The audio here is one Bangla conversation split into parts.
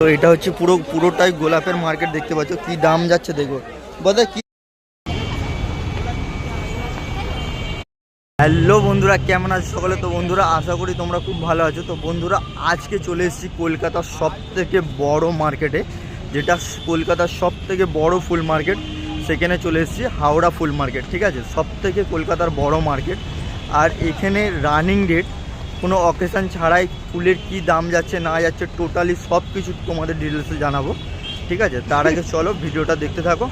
তো এটা হচ্ছে পুরো, পুরোটাই গোলাপের মার্কেট দেখতে পাচ্ছ। কি দাম যাচ্ছে দেখো। বোধহয় কি হ্যালো বন্ধুরা, কেমন আছো সকলে? তো বন্ধুরা, আশা করি তোমরা খুব ভালো আছো। তো বন্ধুরা, আজকে চলে এসেছি কলকাতার সব থেকে বড় মার্কেটে যেটা কলকাতার সব থেকে বড় ফুল মার্কেট সেখানে চলে এসেছি হাওড়া ফুল মার্কেট ঠিক আছে? সব থেকে কলকাতার বড় মার্কেট আর এখানে রানিং ডেট কোনো অকেশন ছাড়াই ফুলের কি দাম যাচ্ছে, না যাচ্ছে টোটালি সব কিছু তোমাদের ডিটেলসে জানাব। ঠিক আছে? তার আগে চলো ভিডিওটা দেখতে থাকো।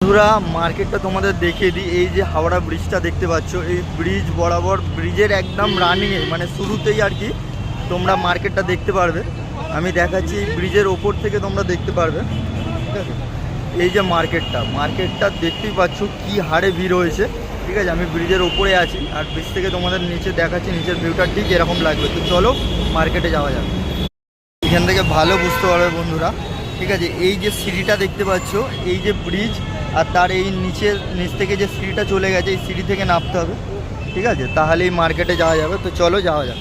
বন্ধুরা মার্কেটটা তোমাদের দেখিয়ে দিই। এই যে হাওড়া ব্রিজটা দেখতে পাচ্ছ, এই ব্রিজ বরাবর ব্রিজের একদম রানিংয়ে মানে শুরুতেই আর কি তোমরা মার্কেটটা দেখতে পারবে। আমি দেখাচ্ছি ব্রিজের ওপর থেকে তোমরা দেখতে পারবে। ঠিক আছে? এই যে মার্কেটটা মার্কেটটা দেখতেই পাচ্ছ কি হারে ভিড় হয়েছে। ঠিক আছে, আমি ব্রিজের ওপরে আছি, আর ব্রিজ থেকে তোমাদের নিচে দেখাচ্ছি, নিচের ভিউটা ঠিক এরকম লাগবে। তো চলো মার্কেটে যাওয়া যাবে এখান থেকে ভালো বুঝতে পারবে বন্ধুরা। ঠিক আছে, এই যে সিঁড়িটা দেখতে পাচ্ছ, এই যে ব্রিজ, আর তার এই নিচের, নিচ থেকে যে সিঁড়িটা চলে গেছে, এই সিঁড়ি থেকে নামতে হবে। ঠিক আছে, তাহলেই মার্কেটে যাওয়া যাবে। তো চলো, যাওয়া যাক।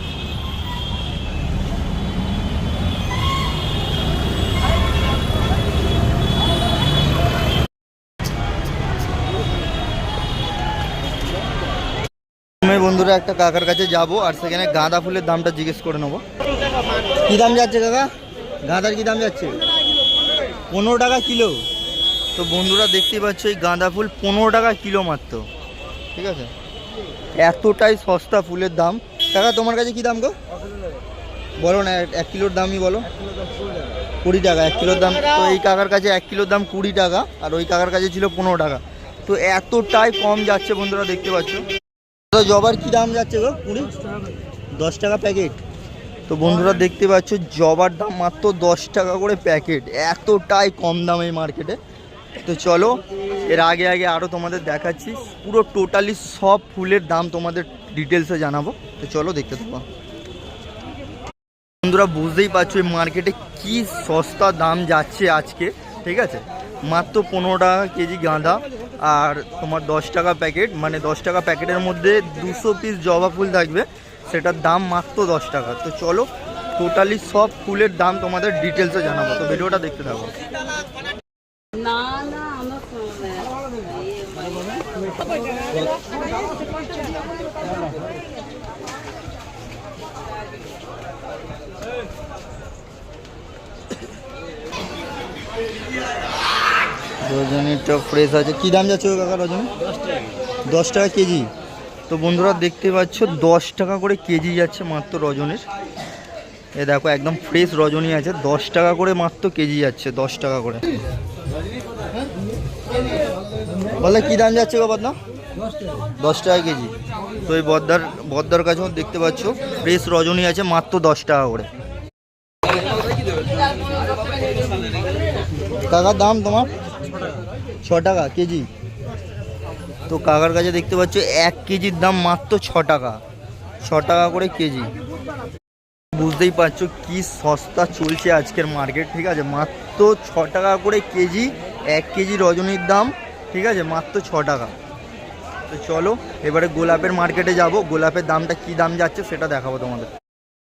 বন্ধুরা একটা কাকার কাছে যাব আর সেখানে গাঁদা ফুলের দামটা জিজ্ঞেস করে নেব। কী দাম যাচ্ছে কাকা? গাঁদার কী দাম যাচ্ছে? পনেরো টাকা কিলো। তো বন্ধুরা দেখতেই পাচ্ছ, এই গাঁদা ফুল পনেরো টাকা কিলো মাত্র। ঠিক আছে? এতটাই সস্তা ফুলের দাম। কাকা, তোমার কাছে কী দাম গো? বলো না এক কিলোর দামই বলো। কুড়ি টাকা, এক কিলোর দাম। তো এই কাকার কাছে এক কিলোর দাম কুড়ি টাকা, আর ওই কাকার কাছে ছিল পনেরো টাকা। তো এতটাই কম যাচ্ছে বন্ধুরা, দেখতে পাচ্ছ। জবার কি দাম যাচ্ছে গো? কুড়ি? দশ টাকা প্যাকেট। তো বন্ধুরা দেখতে পাচ্ছ, জবার দাম মাত্র দশ টাকা করে প্যাকেট। এতটাই কম দাম এই মার্কেটে। তো চলো, এর আগে আগে আরও তোমাদের দেখাচ্ছি। পুরো টোটালি সব ফুলের দাম তোমাদের ডিটেলসে জানাব। তো চলো, দেখতে থাকো। বন্ধুরা, বুঝতেই পারছ এই মার্কেটে কি সস্তা দাম যাচ্ছে আজকে, ঠিক আছে? মাত্র পনেরো টাকা কেজি গাঁদা। আর তোমার দশ টাকা প্যাকেট মানে দশ টাকা প্যাকেটের মধ্যে দুশো পিস জবা ফুল থাকবে। সেটার দাম মাত্র দশ টাকা। তো চলো টোটালি সব ফুলের দাম তোমাদের ডিটেলসে জানাব। তো ভিডিওটা দেখতে থাকো। রজনীটা ফ্রেশ আছে। কি দাম যাচ্ছে কাকা রজনী? দশ টাকা কেজি। তো বন্ধুরা দেখতে পাচ্ছ, দশ টাকা করে কেজি যাচ্ছে মাত্র রজনীর। এ দেখো, একদম ফ্রেশ রজনী আছে। দশ টাকা করে মাত্র কেজি যাচ্ছে, দশ টাকা করে। বলে কি দাম যাচ্ছে গো বদনা? দশ টাকা কেজি। তো এই বদ্দার বদ্দার কাছেও দেখতে পাচ্ছ ফ্রেশ রজনী আছে মাত্র দশ টাকা করে। কাকার দাম তোমার? ছ টাকা কেজি। তো কাকার কাছে দেখতে পাচ্ছ, এক কেজির দাম মাত্র ছ টাকা। ছ টাকা করে কেজি। বুঝতেই পারছ কি সস্তা চলছে আজকের মার্কেট ঠিক আছে? মাত্র ছ টাকা করে কেজি, এক কেজি রজনীর দাম, ঠিক আছে? মাত্র ছ টাকা। তো চলো, এবারে গোলাপের মার্কেটে যাব। গোলাপের দামটা কি দাম যাচ্ছে সেটা দেখাবো তোমাদের।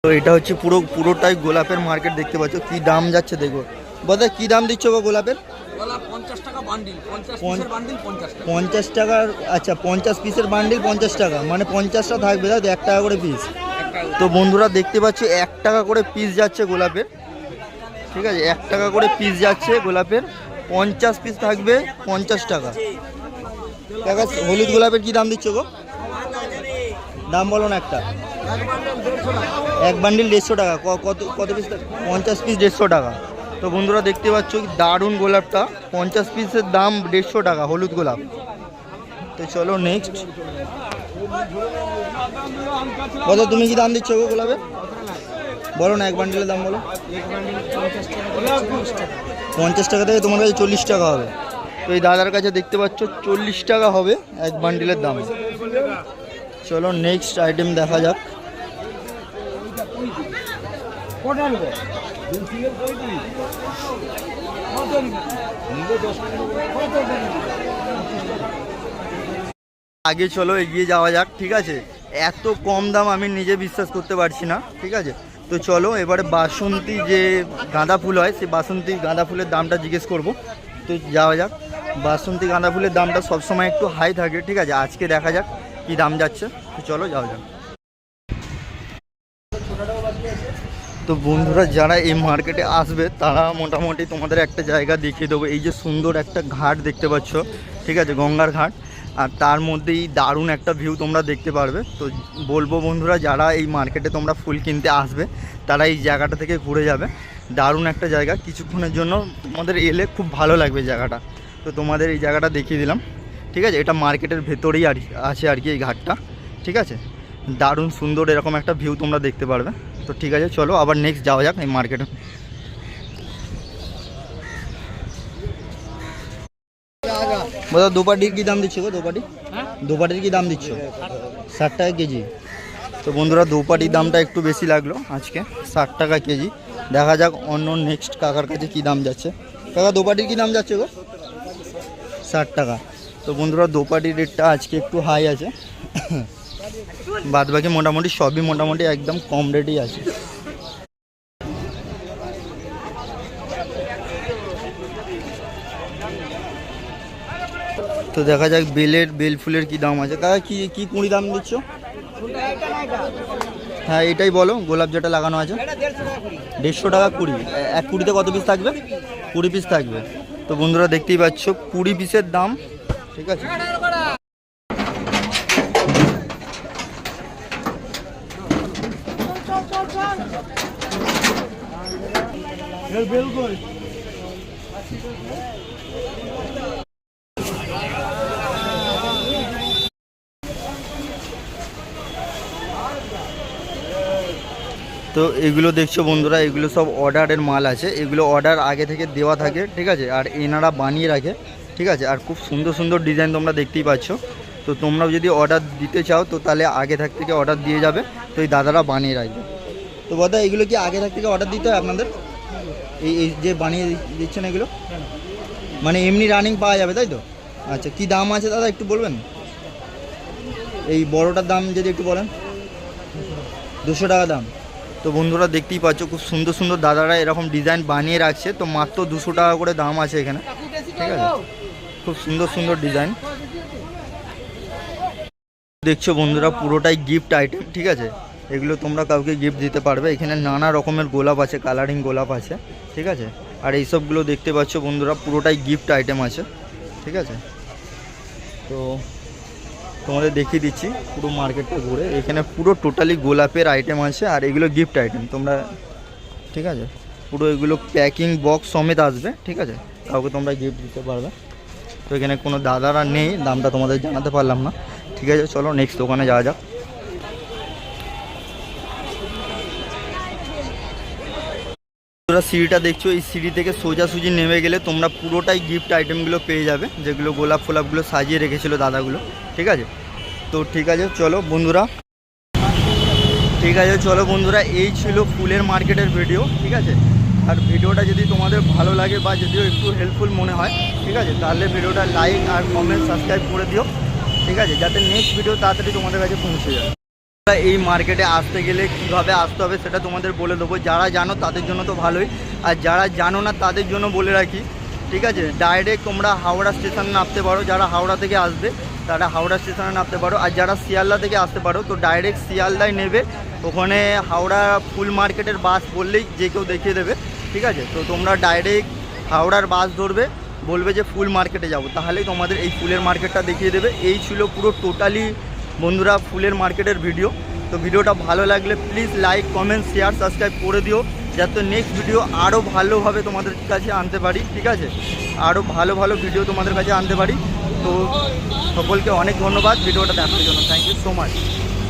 তো এটা হচ্ছে পুরো, পুরোটাই গোলাপের মার্কেট দেখতে পাচ্ছ। কি দাম যাচ্ছে দেখো। বোধহয় কি দাম দিচ্ছ গো গোলাপের? গোলাপ পঞ্চাশ টাকার আচ্ছা পঞ্চাশ পিসের বান্ডিল পঞ্চাশ টাকা মানে পঞ্চাশটা থাকবে তাই এক টাকা করে পিস তো বন্ধুরা দেখতে পাচ্ছ এক টাকা করে পিস যাচ্ছে গোলাপের। ঠিক আছে এক টাকা করে পিস যাচ্ছে গোলাপের। পঞ্চাশ পিস থাকবে পঞ্চাশ টাকা। কাকা হলুদ গোলাপের কি দাম দিচ্ছ গো? দাম বলো না একটা। এক বান্ডিল দেড়শো টাকা। ক- কত কত পিস পঞ্চাশ পিস দেড়শো টাকা। তো বন্ধুরা দেখতে পাচ্ছ দারুণ গোলাপটা। পঞ্চাশ পিসের দাম দেড়শো টাকা, হলুদ গোলাপ। তো চলো নেক্সট কত তুমি কি দাম দিচ্ছ গো গোলাপের বলো না, এক বান্ডিলের দাম বলো। পঞ্চাশ টাকা থেকে তোমার কাছে চল্লিশ টাকা হবে। তো এই দাদার কাছে দেখতে পাচ্ছ চল্লিশ টাকা হবে এক বান্ডিলের দাম। চলো নেক্সট আইটেম দেখা যাক। আগে চলো, এগিয়ে যাওয়া যাক, ঠিক আছে? এত কম দাম আমি নিজে বিশ্বাস করতে পারছি না, ঠিক আছে? তো চলো, এবারে বাসন্তী যে গাঁদা ফুল হয়, সেই বাসন্তী গাঁদা ফুলের দামটা জিজ্ঞেস করব। তো যাওয়া যাক, বাসন্তী গাঁদা ফুলের দামটা সবসময় একটু হাই থাকে, ঠিক আছে? আজকে দেখা যাক কি দাম যাচ্ছে। তো চলো, যাওয়া যাক। তো বন্ধুরা যারা এই মার্কেটে আসবে, তারা মোটামুটি তোমাদের একটা জায়গা দেখিয়ে দেবো। এই যে সুন্দর একটা ঘাট দেখতে পাচ্ছ, ঠিক আছে, গঙ্গার ঘাট। আর তার মধ্যেই দারুণ একটা ভিউ তোমরা দেখতে পারবে। তো বলব বন্ধুরা, যারা এই মার্কেটে তোমরা ফুল কিনতে আসবে, তারা এই জায়গাটা থেকে ঘুরে যাবে। দারুণ একটা জায়গা। কিছুক্ষণের জন্য তোমাদের এলে খুব ভালো লাগবে জায়গাটা। তো তোমাদের এই জায়গাটা দেখিয়ে দিলাম। ঠিক আছে, এটা মার্কেটের ভেতরেই আর আছে আর কি এই ঘাটটা। ঠিক আছে? দারুণ সুন্দর এরকম একটা ভিউ তোমরা দেখতে পারবে। তো ঠিক আছে চলো আবার নেক্সট যাওয়া যাক এই মার্কেটে বলো দোপাটির কী দাম দিচ্ছ গো দোপাটি? দোপাটির কী দাম দিচ্ছ? ষাট টাকা। কেজি। তো বন্ধুরা দোপাটির দামটা একটু বেশি লাগল আজকে ষাট টাকা কেজি। দেখা যাক অন্য নেক্সট কাকার কাছে কী দাম যাচ্ছে। কাকা দোপাটির কী দাম যাচ্ছে গো? ষাট টাকা। তো বন্ধুরা দোপাটির রেটটা আজকে একটু হাই আছে। বাদ বাকি মোটামুটি সবই মোটামুটি একদম কম রেটেই আছে। তো দেখা যাক বেলের, বেল ফুলের কি দাম আছে। কাকা, কি কি কুড়ি দাম দিচ্ছ? হ্যাঁ এটাই বলো, গোলাপ যেটা লাগানো আছে। দেড়শো টাকা কুড়ি। এক কুড়িতে কত পিস থাকবে? কুড়ি পিস থাকবে। তো বন্ধুরা দেখতেই পাচ্ছ, কুড়ি পিসের দাম। ঠিক আছে? তো এগুলো দেখছ বন্ধুরা, এগুলো সব অর্ডারের মাল আছে। এগুলো অর্ডার আগে থেকে দেওয়া থাকে, ঠিক আছে? আর এনারা বানিয়ে রাখে, ঠিক আছে? আর খুব সুন্দর সুন্দর ডিজাইন তোমরা দেখতেই পাচ্ছ। তো তোমরাও যদি অর্ডার দিতে চাও, তো তাহলে আগে থাক থেকে অর্ডার দিয়ে যাবে, তো এই দাদারা বানিয়ে রাখবে। তো দাদা, এগুলো কি আগে থাক থেকে অর্ডার দিতে হয় আপনাদের? এই এই যে বানিয়ে দিচ্ছেন এগুলো? মানে এমনি রানিং পাওয়া যাবে, তাই তো? আচ্ছা কি দাম আছে দাদা একটু বলবেন? এই বড়টার দাম যদি একটু বলেন। দুশো টাকা দাম। তো বন্ধুরা দেখতেই পাচ্ছ, খুব সুন্দর সুন্দর দাদারা এরকম ডিজাইন বানিয়ে রাখছে। তো মাত্র দুশো টাকা করে দাম আছে এখানে। ঠিক আছে? খুব সুন্দর সুন্দর ডিজাইন দেখছ বন্ধুরা, পুরোটাই গিফট আইটেম ঠিক আছে? এগুলো তোমরা কাউকে গিফট দিতে পারবে। এখানে নানা রকমের গোলাপ আছে কালারিং গোলাপ আছে, ঠিক আছে? আর এইসবগুলো দেখতে পাচ্ছ বন্ধুরা, পুরোটাই গিফট আইটেম আছে, ঠিক আছে? তো তোমাদের দেখিয়ে দিচ্ছি, পুরো মার্কেটটা ঘুরে। এখানে পুরো টোটালি গোলাপের আইটেম আছে আর এগুলো গিফট আইটেম তোমরা, ঠিক আছে? পুরো এগুলো প্যাকিং বক্স সমেত আসবে, ঠিক আছে? কাউকে তোমরা গিফট দিতে পারবে। তো এখানে কোনো দাদারা নেই, দামটা তোমাদের জানাতে পারলাম না। ঠিক আছে, চলো নেক্সট দোকানে যাওয়া যাক। তোমরা সিঁড়িটা দেখছ, এই সিঁড়ি থেকে সোজাসুজি নেমে গেলে তোমরা পুরোটাই গিফট আইটেমগুলো পেয়ে যাবে, যেগুলো গোলাপ ফোলাপগুলো সাজিয়ে রেখেছিল দাদাগুলো, ঠিক আছে? তো ঠিক আছে, চলো বন্ধুরা। ঠিক আছে, চলো বন্ধুরা, এই ছিল ফুলের মার্কেটের ভিডিও ঠিক আছে? আর ভিডিওটা যদি তোমাদের ভালো লাগে বা যদিও একটু হেল্পফুল মনে হয়, ঠিক আছে? তাহলে ভিডিওটা লাইক আর কমেন্ট সাবস্ক্রাইব করে দিও, ঠিক আছে? যাতে নেক্সট ভিডিও তাড়াতাড়ি তোমাদের কাছে পৌঁছে যায়। এই মার্কেটে আসতে গেলে কীভাবে আসতে হবে সেটা তোমাদের বলে দেবো। যারা জানো তাদের জন্য তো ভালোই। আর যারা জানো না তাদের জন্য বলে রাখি। ঠিক আছে? ডাইরেক্ট তোমরা হাওড়া স্টেশনে নামতে পারো। যারা হাওড়া থেকে আসবে, তারা হাওড়া স্টেশনে নামতে পারো। আর যারা শিয়ালদা থেকে আসতে পারো, তো ডাইরেক্ট শিয়ালদায় নেবে। ওখানে হাওড়া ফুল মার্কেটের বাস বললেই যে কেউ দেখিয়ে দেবে। ঠিক আছে? তো তোমরা ডাইরেক্ট হাওড়ার বাস ধরবে। বলবে যে ফুল মার্কেটে যাব। তাহলেই তোমাদের এই ফুলের মার্কেটটা দেখিয়ে দেবে। এই ছিল পুরো টোটালি বন্ধুরা ফুলের মার্কেটের ভিডিও। তো ভিডিওটা ভালো লাগলে please like comment share subscribe করে দিও, যাতে নেক্সট ভিডিও আরও ভালোভাবে তোমাদের কাছে আনতে পারি, ঠিক আছে? আরও ভালো ভালো ভিডিও তোমাদের কাছে আনতে পারি। তো সকলকে অনেক ধন্যবাদ, ভিডিওটা দেখার জন্য। Thank you so much